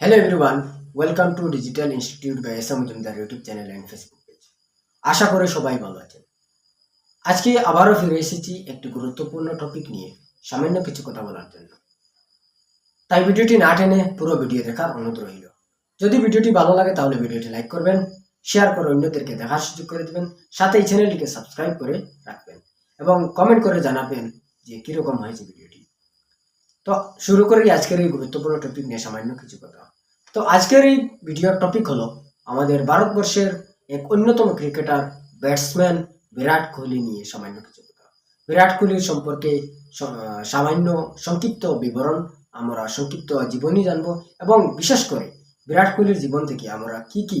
Hello everyone, welcome to Digital Institute by S Majumdar YouTube channel and Facebook page আশা করে সবাই ভালো আছেন। আজকে আবারও ফিরে এসেছি একটি গুরুত্বপূর্ণ টপিক নিয়ে সামান্য কিছু কথা বলার জন্য। তাই ভিডিওটি না টেনে পুরো ভিডিও দেখার অনুরোধ রইল। যদি ভিডিওটি ভালো লাগে তাহলে ভিডিওটি লাইক করবেন শেয়ার করে অন্যদেরকে দেখার সুযোগ করে দেবেন সাথে এই চ্যানেলটিকে সাবস্ক্রাইব করে রাখবেন এবং কমেন্ট করে জানাবেন যে কীরকম হয়েছে ভিডিওটি। তো শুরু করি আজকের এই গুরুত্বপূর্ণ টপিক নিয়ে সামান্য কিছু কথা? তো আজকের এই ভিডিওর টপিক হলো আমাদের ভারতবর্ষের এক অন্যতম ক্রিকেটার ব্যাটসম্যান বিরাট কোহলি নিয়ে সামান্য কিছু কথা। বিরাট কোহলির সম্পর্কে সামান্য সংক্ষিপ্ত বিবরণ আমরা সংক্ষিপ্ত জীবনী জানব এবং বিশেষ করে বিরাট কোহলির জীবন থেকে আমরা কি কি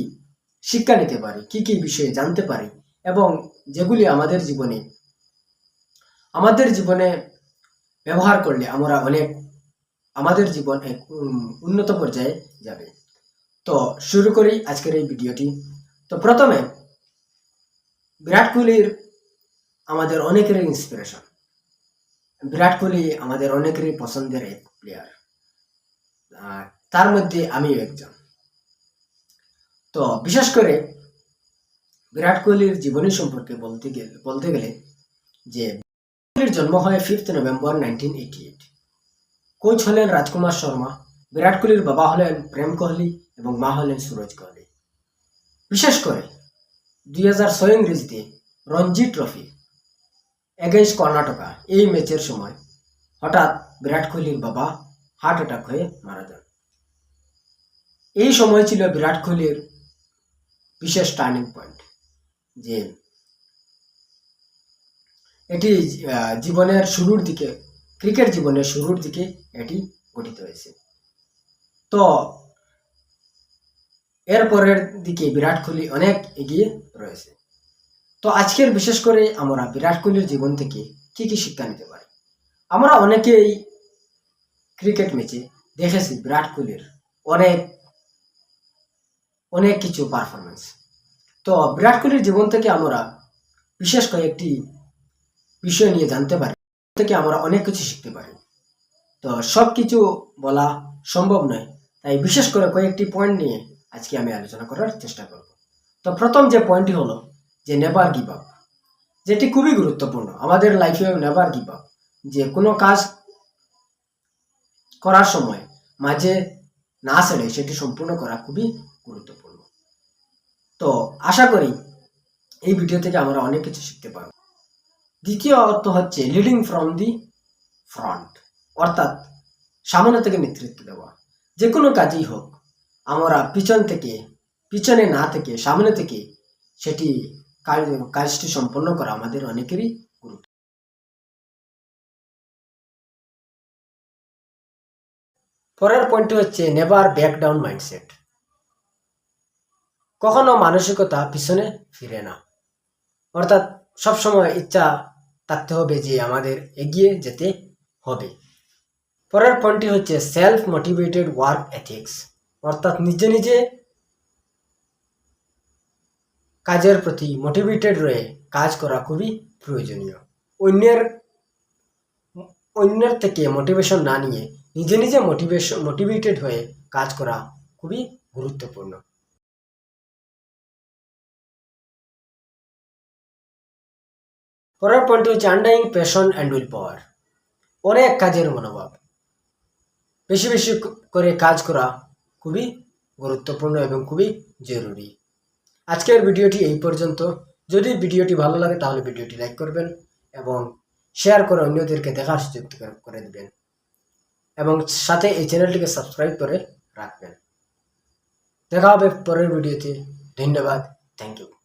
শিক্ষা নিতে পারি, কি কি বিষয়ে জানতে পারি এবং যেগুলি আমাদের জীবনে আমাদের জীবনে ব্যবহার করলে আমরা অনেক আমাদের জীবন এক উন্নত পর্যায়ে যাবে। তো শুরু করি আজকের এই ভিডিওটি। তো প্রথমে বিরাট কোহলির আমাদের অনেকেরই ইন্সপিরেশন বিরাট কোহলি আমাদের অনেকেরই পছন্দের এক প্লেয়ার তার মধ্যে আমিও একজন। তো বিশেষ করে বিরাট কোহলির জীবনী সম্পর্কে বলতে গেলে বলতে গেলে যে জন্ম হয় fifth November nineteen eighty eight coach হলেন রাজকুমার শর্মা, বিরাট কোহলির বাবা হলেন প্রেম কোহলি এবং মা হলেন সুরজ কোহলি। বিশেষ করে দুই হাজার ছয় ইংরেজিতে রঞ্জি ট্রফি এগেইনস্ট কর্ণাটকা এই ম্যাচের সময় হঠাৎ বিরাট কোহলির বাবা হার্ট অ্যাটাক হয়ে মারা যান। এই সময় ছিল বিরাট কোহলির বিশেষ টার্নিং পয়েন্ট যে এটি জীবনের শুরুর দিকে, ক্রিকেট জীবনের শুরুর দিকে এটি গঠিত হয়েছে। তো, এর পরের দিকে বিরাট কোহলি অনেক এগিয়ে রয়েছে। তো, আজকের বিশেষ করে আমরা বিরাট কোহলির জীবন থেকে কি কি শিক্ষা নিতে পারি? আমরা অনেকেই ক্রিকেট ম্যাচে দেখেছি বিরাট কোহলির অনেক অনেক কিছু পারফরমেন্স তো, বিরাট কোহলির জীবন থেকে আমরা বিশেষ কয়েকটি বিষয় নিয়ে জানতে পারি। থেকে আমরা অনেক কিছু শিখতে পারি। তো সব কিছু বলা সম্ভব নয়। তাই বিশেষ করে কয়েকটি পয়েন্ট নিয়ে আজকে আমি আলোচনা করার চেষ্টা করব। তো প্রথম যে পয়েন্টটি হলো যে নেভার গিভ আপ যেটি খুবই গুরুত্বপূর্ণ। আমাদের লাইফে নেভার গিভ আপ যে কোনো কাজ করার সময় মাঝে না ছেড়ে সেটি সম্পূর্ণ করা খুবই গুরুত্বপূর্ণ। তো আশা করি এই ভিডিও থেকে আমরা অনেক কিছু শিখতে পারব। দ্বিতীয় অর্থ হচ্ছে লিডিং ফ্রম দি ফ্রন্ট অর্থাৎ সামনে থেকে নেতৃত্ব দেওয়া। যে কোনো কাজই হোক, আমরা পিছন থেকে, পিছনে না থেকে, সামনে থেকে সেটি কাজ, কাজটি সম্পন্ন করা আমাদের অনেকেরই গুরুত্ব। পরের পয়েন্টটি হচ্ছে নেভার ব্যাকডাউন মাইন্ডসেট কখনো মানসিকতা পিছনে ফিরে না। অর্থাৎ সবসময় ইচ্ছা থাকতে হবে যে আমাদের এগিয়ে যেতে হবে। পরের পয়েন্টটি হচ্ছে সেলফ মোটিভেটেড ওয়ার্ক এথিক্স অর্থাৎ নিজে নিজে কাজের প্রতি মোটিভেটেড রয়ে কাজ করা খুবই প্রয়োজনীয়। অন্যের অন্যের থেকে মোটিভেশন না নিয়ে নিজে নিজে মোটিভেশন মোটিভেটেড হয়ে কাজ করা খুবই গুরুত্বপূর্ণ। পরের পয়েন্টটি হচ্ছে enduring passion and will power অনেক কাজের মনোভাব। বেশি বেশি করে কাজ করা খুবই গুরুত্বপূর্ণ এবং খুবই জরুরি। আজকের ভিডিওটি এই পর্যন্ত। যদি ভিডিওটি ভালো লাগে তাহলে ভিডিওটি লাইক করবেন এবং শেয়ার করে অন্যদেরকে দেখার সুযোগ করে দেবেন। এবং সাথে এই চ্যানেলটিকে সাবস্ক্রাইব করে রাখবেন। দেখা হবে পরের ভিডিওতে। ধন্যবাদ। Thank you